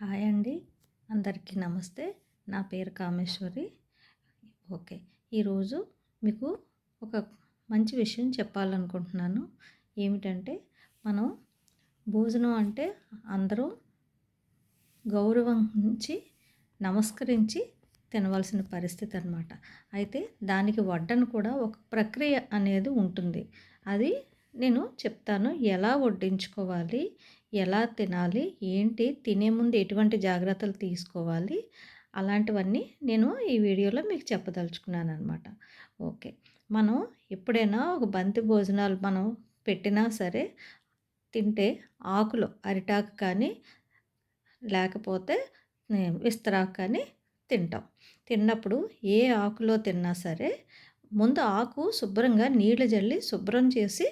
Hi అండి. అందరికీ నమస్తే. నా పేరు కామేశ్వరి. ఓకే. ఈరోజు మీకు ఒక మంచి విషయం చెప్పాలనుకుంటున్నాను. ఏమిటంటే మనం భోజనం అంటే అందరూ గౌరవించి నమస్కరించి తినవలసిన పరిస్థితి అనమాట అయితే దానికి వడ్డను కూడా ఒక ప్రక్రియ అనేది ఉంటుంది. అది నేను చెప్తాను. ఎలా వడ్డించుకోవాలి? ఎలా తినాలి? ఏంటి? తినే ముందు ఎటువంటి జాగ్రత్తలు తీసుకోవాలి? అలాంటివన్నీ నేను ఈ వీడియోలో మీకు చెప్పదలుచుకున్నాను అనమాట ఓకే. మనం ఎప్పుడైనా ఒక బంతి భోజనాలు మనం పెట్టినా సరే తింటే ఆకులు అరిటాకు కానీ లేకపోతే విస్తరాకు కానీ తింటాం. తిన్నప్పుడు ఏ ఆకులో తిన్నా సరే ముందు ఆకు శుభ్రంగా నీళ్ళు జల్లి శుభ్రం చేసి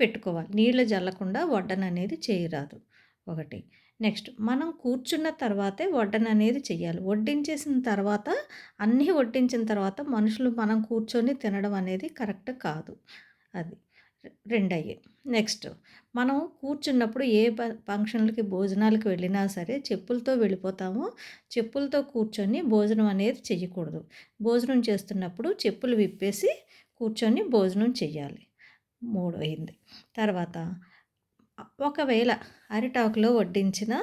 పెట్టుకోవాలి. నీళ్ళు జల్లకుండా వడ్డన అనేది చేయరాదు. ఒకటి. నెక్స్ట్ మనం కూర్చున్న తర్వాతే వడ్డన అనేది చేయాలి వడ్డించేసిన తర్వాత అన్నీ వడ్డించిన తర్వాత మనుషులు మనం కూర్చొని తినడం అనేది కరెక్ట్ కాదు. అది. రెండయ్యి. నెక్స్ట్ మనం కూర్చున్నప్పుడు ఏ ఫంక్షన్లకి భోజనాలకి వెళ్ళినా సరే చెప్పులతో వెళ్ళిపోతాము. చెప్పులతో కూర్చొని భోజనం అనేది చేయకూడదు భోజనం చేస్తున్నప్పుడు చెప్పులు విప్పేసి కూర్చొని భోజనం చేయాలి మూడు అయింది తర్వాత ఒకవేళ అరిటాకులో వడ్డించిన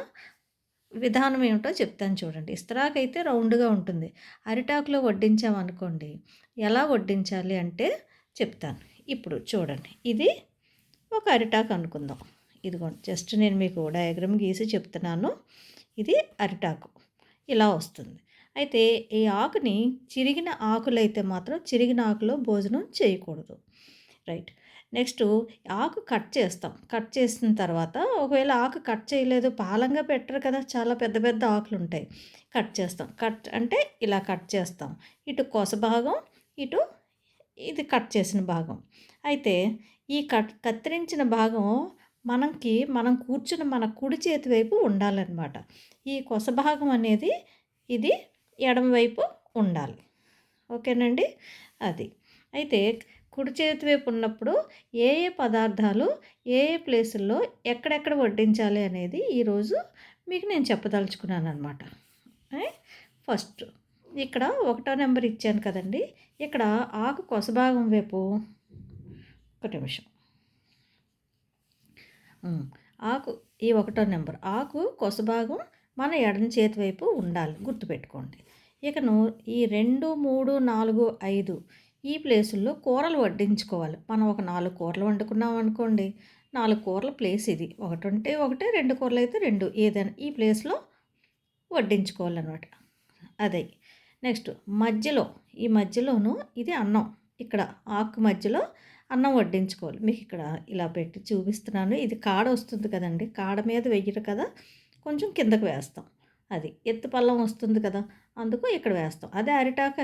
విధానం ఏమిటో చెప్తాను చూడండి. ఇస్తరాకు అయితే రౌండ్గా ఉంటుంది. అరిటాకులో వడ్డించామనుకోండి ఎలా వడ్డించాలి అంటే చెప్తాను. ఇప్పుడు చూడండి ఇది ఒక అరిటాకు అనుకుందాం. ఇదిగోండి జస్ట్ నేను మీకు డయాగ్రామ్ గీసి చెప్తున్నాను. ఇది అరిటాకు. ఇలా వస్తుంది. అయితే ఈ ఆకుని చిరిగిన ఆకులైతే మాత్రం చిరిగిన ఆకులో భోజనం చేయకూడదు. రైట్. నెక్స్ట్ ఆకు కట్ చేస్తాం. కట్ చేసిన తర్వాత ఒకవేళ ఆకు కట్ చేయలేదు పాలంగా పెట్టరు కదా చాలా పెద్ద పెద్ద ఆకులు ఉంటాయి కట్ చేస్తాం. కట్ అంటే ఇలా కట్ చేస్తాం. ఇటు కొస భాగం ఇటు ఇది కట్ చేసిన భాగం. అయితే ఈ కట్ కత్తిరించిన భాగం మనకి మనం కూర్చున్న మన కుడి చేతి వైపు ఉండాలన్నమాట. ఈ కొస భాగం అనేది ఇది ఎడమ వైపు ఉండాలి. ఓకేనండి? అది. అయితే కుడి చేతి వైపు ఉన్నప్పుడు ఏ ఏ పదార్థాలు ఏ ఏ ప్లేసుల్లో ఎక్కడెక్కడ వడ్డించాలి అనేది ఈరోజు మీకు నేను చెప్పదలుచుకున్నాను అనమాట ఫస్ట్ ఇక్కడ ఒకటో నెంబర్ ఇచ్చాను కదండి. ఇక్కడ ఆకు కొసభాగం వైపు ఒక నిమిషం. ఆకు ఈ ఒకటో నెంబర్. ఆకు కొసభాగం మన ఎడమ చేతి వైపు ఉండాలి. గుర్తుపెట్టుకోండి. ఇకను ఈ రెండు మూడు నాలుగు ఐదు ఈ ప్లేసుల్లో కూరలు వడ్డించుకోవాలి. మనం ఒక నాలుగు కూరలు వండుకున్నాం అనుకోండి. నాలుగు కూరల ప్లేస్ ఇది. ఒకటి ఉంటే ఒకటే రెండు కూరలు అయితే రెండు. ఏదైనా ఈ ప్లేస్లో వడ్డించుకోవాలన్నమాట. అదే. నెక్స్ట్ మధ్యలో ఈ మధ్యలోను ఇది అన్నం. ఇక్కడ ఆకు మధ్యలో అన్నం వడ్డించుకోవాలి. మీకు ఇక్కడ ఇలా పెట్టి చూపిస్తున్నాను. ఇది కాడ వస్తుంది కదండి. కాడ మీద వెయ్యరు కదా. కొంచెం కిందకు వేస్తాం. అది ఎత్తు పల్లం వస్తుంది కదా. అందుకు ఇక్కడ వేస్తాం. అదే అరిటాక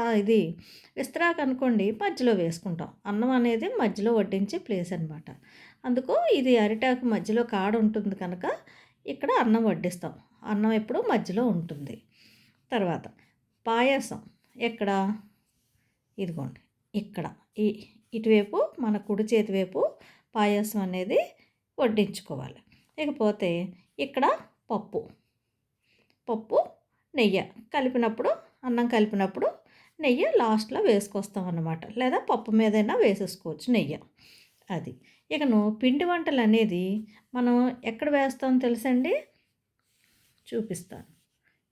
ఇది. విస్తరాకు అనుకోండి మధ్యలో వేసుకుంటాం. అన్నం అనేది మధ్యలో వడ్డించే ప్లేస్ అనమాట అందుకు ఇది అరిటాకు మధ్యలో కాడ ఉంటుంది కనుక ఇక్కడ అన్నం వడ్డిస్తాం. అన్నం ఎప్పుడు మధ్యలో ఉంటుంది. తర్వాత పాయసం ఎక్కడ? ఇదిగోండి. ఇక్కడ. ఈ ఇటువైపు మన కుడి చేతి వైపు పాయసం అనేది వడ్డించుకోవాలి. ఇకపోతే ఇక్కడ పప్పు. పప్పు నెయ్యి కలిపినప్పుడు అన్నం కలిపినప్పుడు నెయ్యి లాస్ట్లో వేసుకొస్తాం అన్నమాట. లేదా పప్పు మీదైనా వేసేసుకోవచ్చు నెయ్యి. అది. ఇకను పిండి వంటలు అనేది మనం ఎక్కడ వేస్తాం తెలుసండి? చూపిస్తాను.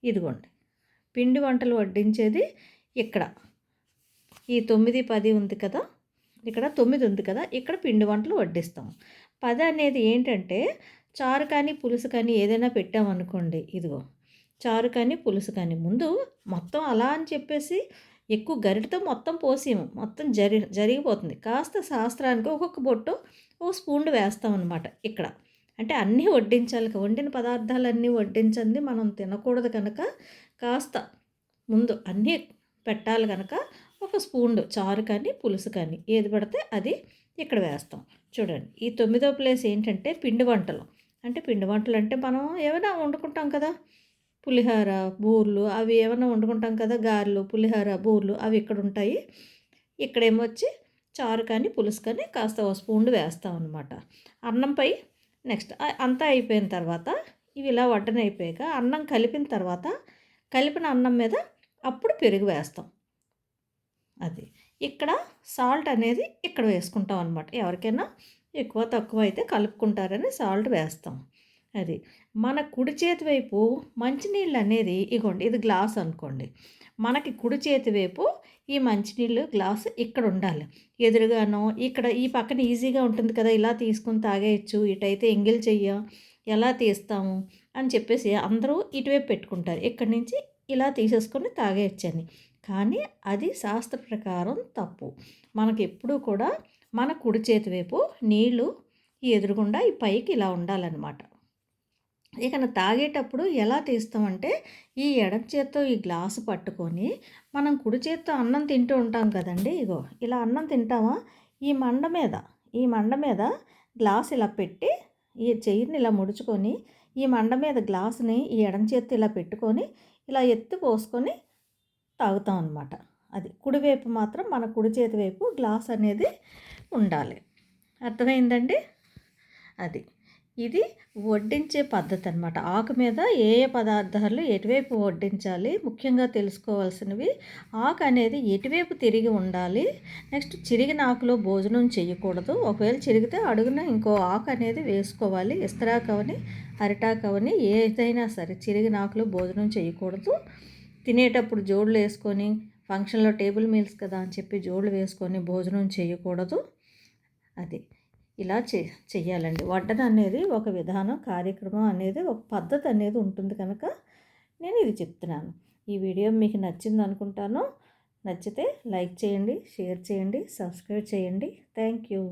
ఇదిగోండి. పిండి వంటలు వడ్డించేది ఇక్కడ. ఈ తొమ్మిది పది ఉంది కదా? ఇక్కడ తొమ్మిది ఉంది కదా? ఇక్కడ పిండి వంటలు వడ్డిస్తాం. పది అనేది ఏంటంటే చారు కానీ పులుసు కానీ ఏదైనా పెట్టామనుకోండి ఇదిగో చారు కానీ పులుసు కానీ ముందు మొత్తం అలా అని చెప్పేసి ఎక్కువ గరిటతో మొత్తం పోసేము మొత్తం జరి జరిగిపోతుంది. కాస్త శాస్త్రానికి ఒక్కొక్క బొట్టు ఓ స్పూన్ వేస్తాం అనమాట ఇక్కడ. అంటే అన్నీ వడ్డించాలి వండిన పదార్థాలన్నీ వడ్డించండి మనం తినకూడదు కనుక కాస్త ముందు అన్నీ పెట్టాలి కనుక ఒక స్పూన్ చారు కానీ పులుసు కానీ ఏది పడితే అది ఇక్కడ వేస్తాం. చూడండి ఈ తొమ్మిదో ప్లేస్ ఏంటంటే పిండి వంటలు. అంటే పిండి వంటలు అంటే మనం ఏమైనా వండుకుంటాం కదా? పులిహోర బూర్లు అవి ఏమైనా వండుకుంటాం కదా గారెలు పులిహోర బూర్లు అవి ఇక్కడ ఉంటాయి. ఇక్కడేమో వచ్చి చారు కానీ పులుసు కానీ కాస్త ఒక స్పూన్ వేస్తాం అనమాట అన్నంపై నెక్స్ట్ అంతా అయిపోయిన తర్వాత ఇవి ఇలా వడ్డన అయిపోయాక అన్నం కలిపిన తర్వాత కలిపిన అన్నం మీద అప్పుడు పెరుగు వేస్తాం. అది ఇక్కడ సాల్ట్ అనేది ఇక్కడ వేసుకుంటాం అనమాట ఎవరికైనా ఎక్కువ తక్కువ అయితే కలుపుకుంటారని సాల్ట్ వేస్తాం. అది. మన కుడి చేతి వైపు మంచినీళ్ళు అనేది ఇగోండి ఇది గ్లాస్ అనుకోండి. మనకి కుడి చేతి వైపు ఈ మంచినీళ్ళు గ్లాస్ ఇక్కడ ఉండాలి. ఎదురుగానో ఇక్కడ ఈ పక్కన ఈజీగా ఉంటుంది కదా ఇలా తీసుకుని తాగేయచ్చు ఇటైతే ఎంగిల్ చెయ్య ఎలా తీస్తాము అని చెప్పేసి అందరూ ఇటువైపు పెట్టుకుంటారు. ఇక్కడి నుంచి ఇలా తీసేసుకొని తాగేయచ్చని. కానీ అది శాస్త్ర ప్రకారం తప్పు. మనకి ఎప్పుడూ కూడా మన కుడి చేతి వైపు నీళ్ళు ఎదురుగుండా ఈ పైకి ఇలా ఉండాలన్నమాట. ఇక తాగేటప్పుడు ఎలా తీస్తామంటే ఈ ఎడం చేత్తో ఈ గ్లాసు పట్టుకొని మనం కుడి చేత్తో అన్నం తింటూ ఉంటాం కదండి. ఇగో ఇలా అన్నం తింటామా? ఈ మండ మీద ఈ మండ మీద గ్లాస్ ఇలా పెట్టి ఈ చెయ్యిని ఇలా ముడుచుకొని ఈ మండ మీద గ్లాసుని ఈ ఎడం చేత్తో ఇలా పెట్టుకొని ఇలా ఎత్తి పోసుకొని తాగుతాం అనమాట అది కుడివైపు మాత్రం మన కుడి చేతి వైపు గ్లాస్ అనేది ఉండాలి. అర్థమైందండి? అది. ఇది వడ్డించే పద్ధతి అనమాట ఆకు మీద ఏ ఏ పదార్థాలు ఎటువైపు వడ్డించాలి ముఖ్యంగా తెలుసుకోవాల్సినవి. ఆకు అనేది ఎటువైపు తిరిగి ఉండాలి నెక్స్ట్ చిరిగిన ఆకులో భోజనం చేయకూడదు. ఒకవేళ చిరిగితే అడుగున ఇంకో ఆకు అనేది వేసుకోవాలి. ఇస్తరాకవని అరిటాకవని ఏదైనా సరే చిరిగిన ఆకులో భోజనం చేయకూడదు. తినేటప్పుడు జోడులు వేసుకొని ఫంక్షన్లో టేబుల్ మీల్స్ కదా అని చెప్పి జోడులు వేసుకొని భోజనం చేయకూడదు. అది. ఇలా చే చెయ్యాలండి. వడ్డన అనేది ఒక విధానం కార్యక్రమం అనేది ఒక పద్ధతి అనేది ఉంటుంది కనుక నేను ఇది చెప్తున్నాను. ఈ వీడియో మీకు నచ్చింది అనుకుంటాను. నచ్చితే లైక్ చేయండి షేర్ చేయండి సబ్స్క్రైబ్ చేయండి. Thank you.